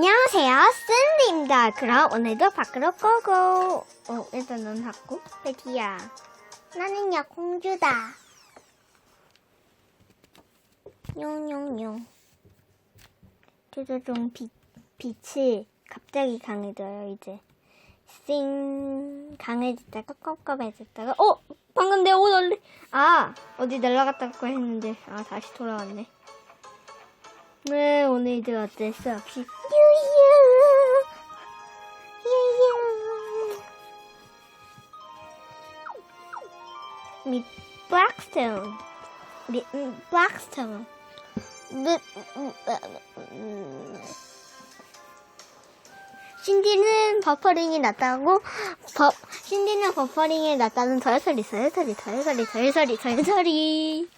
안녕하세요, 샌디입니다. 그럼 오늘도 밖으로 고고. 어, 일단 넌 닫고. 애기야. 나는요, 공주다. 용용용. 조조종 빛, 빛이 갑자기 강해져요, 이제. 싱, 강해졌다가 껌껌해졌다가, 어! 방금 내 옷 얼리, 아! 어디 날아갔다고 했는데, 아, 다시 돌아왔네. 네, 오늘도 어쩔 수 없이 유 미 블랙스톤 미 음, 블랙스톤 미- 음, 음, 신디는 버퍼링이 낫다고? 버, 신디는 버퍼링이 낫다는 덜소리 덜소리 덜소리 덜소리 덜소리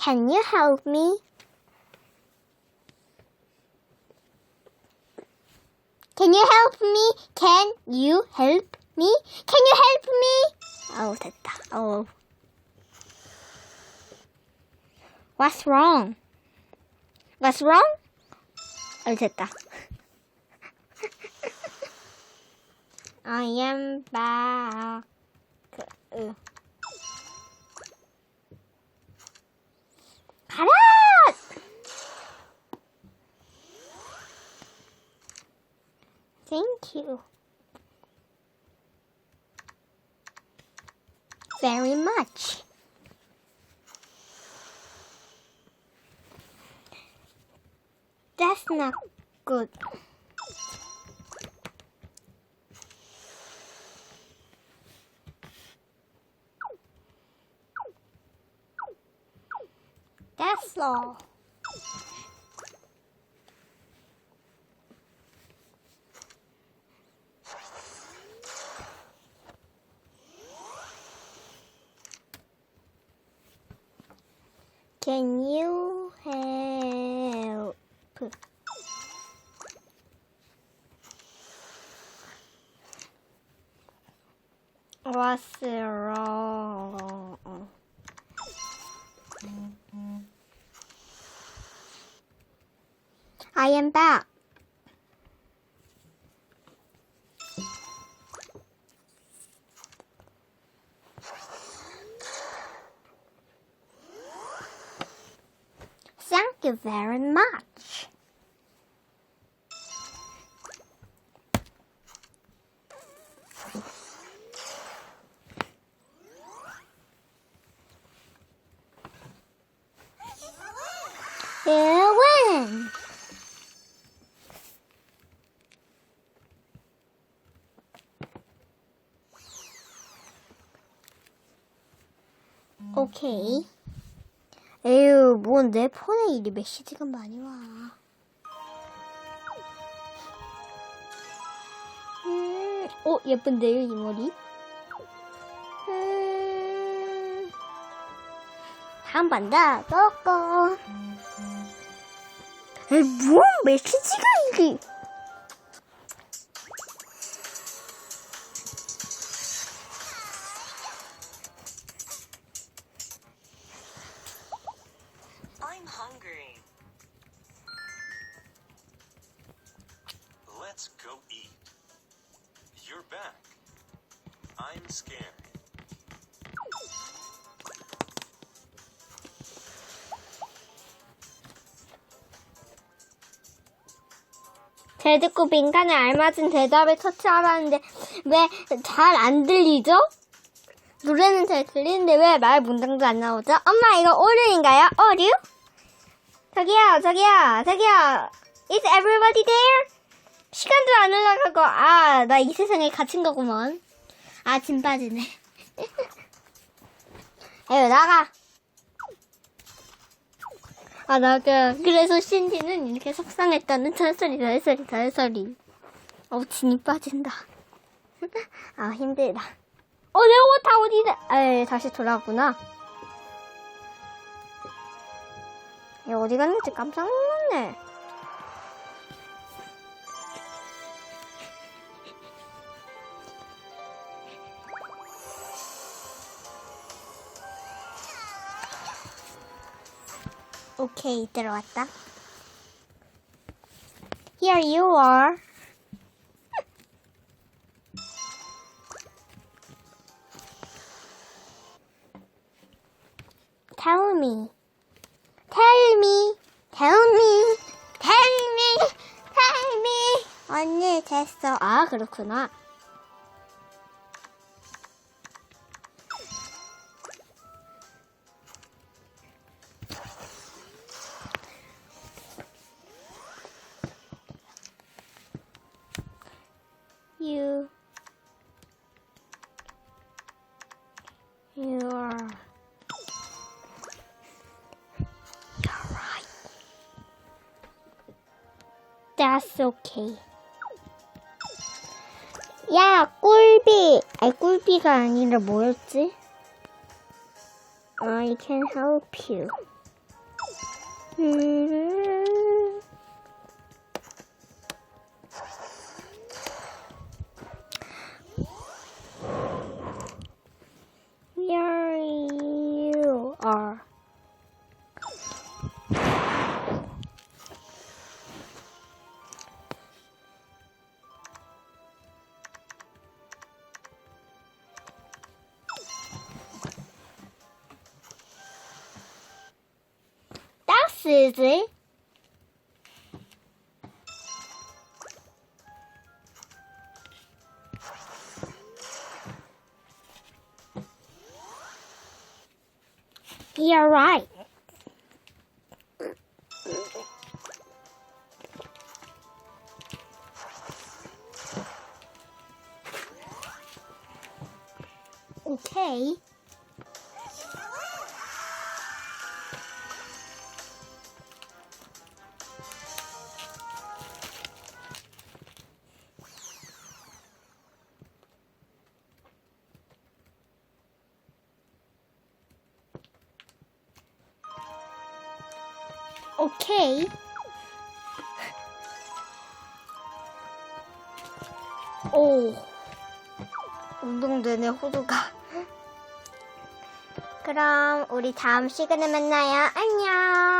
Can you help me? Can you help me? Can you help me? Can you help me? 아우 됐다. 아우. What's wrong? What's wrong? 아 됐다. I am back. Very much. That's not good. That's all. Can you help? What's wrong? I am back. You very much. You win. 에휴, 뭔 내 폰에 이리 메시지가 많이 와. 음, 어, 예쁜데요, 이 머리? 음, 한번 더, 꺾고. 에이, 뭔 메시지가 이리. Let's go eat. You're back. I'm scared. 잘 듣고 민간에 알맞은 대답을 터치하라는데 왜 잘 안 들리죠? 노래는 잘 들리는데 왜 말 문장도 안 나오죠? 엄마 이거 오류인가요? 오류? 저기요 저기요 저기요 Is everybody there? 시간도 안 올라가고 아 나 이 세상에 갇힌 거구먼 아진 빠지네 에휴 나가 아, 나가. 그래서 신디는 이렇게 속상했다는 철소리, 달소리, 달소리. 어우, 진이 빠진다. 아, 힘들다. 어, 내 옷 다 어디다. 에이, 다시 돌아왔구나. 얘 어디 갔는지 깜짝 놀랐네. 오케이, 들어왔다. Here you are. Tell me. Tell me. Tell me. Tell me. Tell me. 언니, 됐어. 아, 그렇구나. You are. You're right. That's okay. 야, 꿀비. 아니, 꿀비가 아니라 뭐였지? I can help you. 음. Easy. You're right. Okay. 오케이. 오. 운동 되네, 호두가. 그럼 우리 다음 시간에 만나요. 안녕.